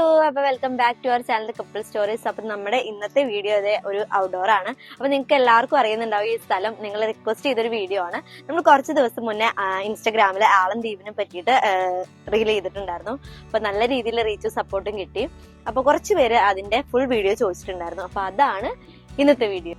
Hello അപ്പൊ welcome back to our channel couple stories അപ്പൊ നമ്മുടെ ഇന്നത്തെ വീഡിയോ ഇതേ ഒരു ഔട്ട്ഡോർ ആണ്. അപ്പൊ നിങ്ങൾക്ക് എല്ലാവർക്കും അറിയുന്നുണ്ടാവും ഈ സ്ഥലം. നിങ്ങൾ റിക്വസ്റ്റ് ചെയ്തൊരു വീഡിയോ ആണ്. നമ്മൾ കുറച്ച് ദിവസം മുന്നേ ഇൻസ്റ്റാഗ്രാമിൽ ആളം ദ്വീപിനെ പറ്റിയിട്ട് റീൽ ചെയ്തിട്ടുണ്ടായിരുന്നു. അപ്പൊ നല്ല രീതിയിൽ റീച്ചും സപ്പോർട്ടും കിട്ടി. അപ്പൊ കുറച്ച് പേര് അതിന്റെ ഫുൾ വീഡിയോ ചോദിച്ചിട്ടുണ്ടായിരുന്നു. അപ്പൊ അതാണ് ഇന്നത്തെ വീഡിയോ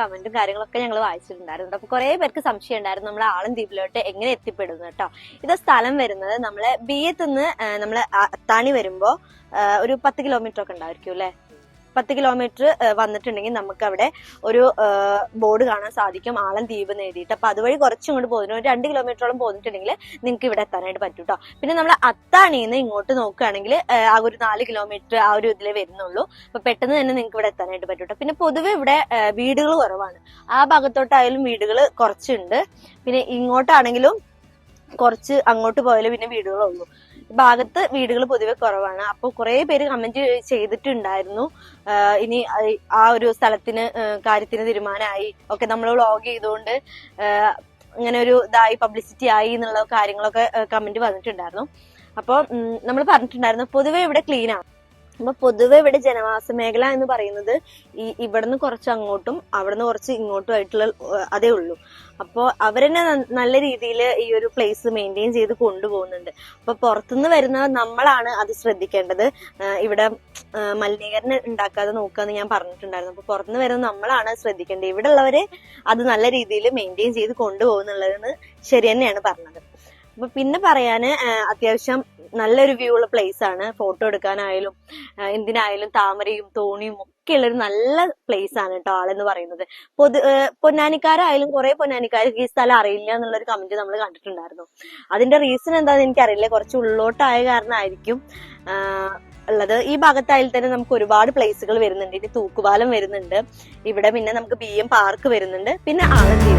കമന്റും കാര്യങ്ങളൊക്കെ ഞങ്ങൾ വായിച്ചിട്ടുണ്ടായിരുന്നു. അപ്പൊ കുറെ പേർക്ക് സംശയം ഉണ്ടായിരുന്നു നമ്മൾ ആളം ദ്വീപിലോട്ട് എങ്ങനെ എത്തിപ്പെടുന്നു കേട്ടോ ഇത് സ്ഥലം വരുന്നത്. നമ്മളെ ബിയത്ത് നിന്ന് നമ്മൾ അത്താണി വരുമ്പോ ഒരു പത്ത് കിലോമീറ്റർ ഒക്കെ ഉണ്ടായിരിക്കും അല്ലെ? പത്ത് കിലോമീറ്റർ വന്നിട്ടുണ്ടെങ്കിൽ നമുക്ക് അവിടെ ഒരു ബോർഡ് കാണാൻ സാധിക്കും. ആളം ദ്വീപ് നേടിയിട്ട് അപ്പൊ അതുവഴി കുറച്ചും ഇങ്ങോട്ട് പോകുന്നു. ഒരു രണ്ട് കിലോമീറ്ററോളം പോന്നിട്ടുണ്ടെങ്കിൽ നിങ്ങൾക്ക് ഇവിടെ എത്താനായിട്ട് പറ്റും കേട്ടോ പിന്നെ നമ്മൾ അത്താണിന്ന് ഇങ്ങോട്ട് നോക്കുകയാണെങ്കിൽ ആ ഒരു നാല് കിലോമീറ്റർ ആ ഒരു ഇതിലേ വരുന്നുള്ളൂ. അപ്പൊ പെട്ടെന്ന് തന്നെ നിങ്ങൾക്ക് ഇവിടെ എത്താനായിട്ട് പറ്റും കേട്ടോ പിന്നെ പൊതുവെ ഇവിടെ വീടുകൾ കുറവാണ്. ആ ഭാഗത്തോട്ടായാലും വീടുകൾ കുറച്ചുണ്ട്. പിന്നെ ഇങ്ങോട്ടാണെങ്കിലും കുറച്ച് അങ്ങോട്ട് പോയാലും പിന്നെ വീടുകളുള്ളൂ. ഭാഗത്ത് വീടുകൾ പൊതുവെ കുറവാണ്. അപ്പോൾ കുറെ പേര് കമന്റ് ചെയ്തിട്ടുണ്ടായിരുന്നു. ഇനി ആ ഒരു സ്ഥലത്തിന് കാര്യത്തിന് തീരുമാനമായി. ഒക്കെ നമ്മൾ വ്ളോഗ് ചെയ്തുകൊണ്ട് ഇങ്ങനെ ഒരു ഇതായി പബ്ലിസിറ്റി ആയി എന്നുള്ള കാര്യങ്ങളൊക്കെ കമന്റ് വന്നിട്ടുണ്ടായിരുന്നു. അപ്പോൾ നമ്മൾ പറഞ്ഞിട്ടുണ്ടായിരുന്നു പൊതുവെ ഇവിടെ ക്ലീൻ ആണ്. അപ്പൊ പൊതുവെ ഇവിടെ ജനവാസ മേഖല എന്ന് പറയുന്നത് ഈ ഇവിടുന്ന് കുറച്ച് അങ്ങോട്ടും അവിടുന്ന് കുറച്ച് ഇങ്ങോട്ടും ആയിട്ടുള്ള അതേ ഉള്ളൂ. അപ്പോൾ അവരെന്നെ നല്ല രീതിയിൽ ഈ ഒരു പ്ലേസ് മെയിന്റെയിൻ ചെയ്ത് കൊണ്ടുപോകുന്നുണ്ട്. അപ്പൊ പുറത്തുനിന്ന് വരുന്ന നമ്മളാണ് അത് ശ്രദ്ധിക്കേണ്ടത്. ഇവിടെ മലിനീകരണം ഉണ്ടാക്കാതെ നോക്കാന്ന് ഞാൻ പറഞ്ഞിട്ടുണ്ടായിരുന്നു. അപ്പൊ പുറത്തുനിന്ന് വരുന്ന നമ്മളാണ് ശ്രദ്ധിക്കേണ്ടത്. ഇവിടെ ഉള്ളവര് അത് നല്ല രീതിയിൽ മെയിന്റെയിൻ ചെയ്ത് കൊണ്ടുപോകുന്നുള്ളതെന്ന് ശരി തന്നെയാണ് പറഞ്ഞത്. അപ്പൊ പിന്നെ പറയാന് അത്യാവശ്യം നല്ലൊരു വ്യൂ ഉള്ള പ്ലേസ് ആണ്. ഫോട്ടോ എടുക്കാനായാലും എന്തിനായാലും താമരയും തോണിയും ഒക്കെ ഉള്ള ഒരു നല്ല പ്ലേസ് ആണ് കേട്ടോ ആളെന്ന് പറയുന്നത്. പൊതു പൊന്നാനിക്കാരായാലും കുറെ പൊന്നാനിക്കാർക്ക് ഈ സ്ഥലം അറിയില്ല എന്നുള്ളൊരു കമന്റ് നമ്മൾ കണ്ടിട്ടുണ്ടായിരുന്നു. അതിന്റെ റീസൺ എന്താണെന്ന് എനിക്കറിയില്ല. കുറച്ച് ഉള്ളോട്ടായ കാരണമായിരിക്കും ഉള്ളത്. ഈ ഭാഗത്തായാലും തന്നെ നമുക്ക് ഒരുപാട് പ്ലേസുകൾ വരുന്നുണ്ട്. ഇനി തൂക്കുപാലം വരുന്നുണ്ട്. ഇവിടെ പിന്നെ നമുക്ക് ബി എം പാർക്ക് വരുന്നുണ്ട്. പിന്നെ ആളന്തി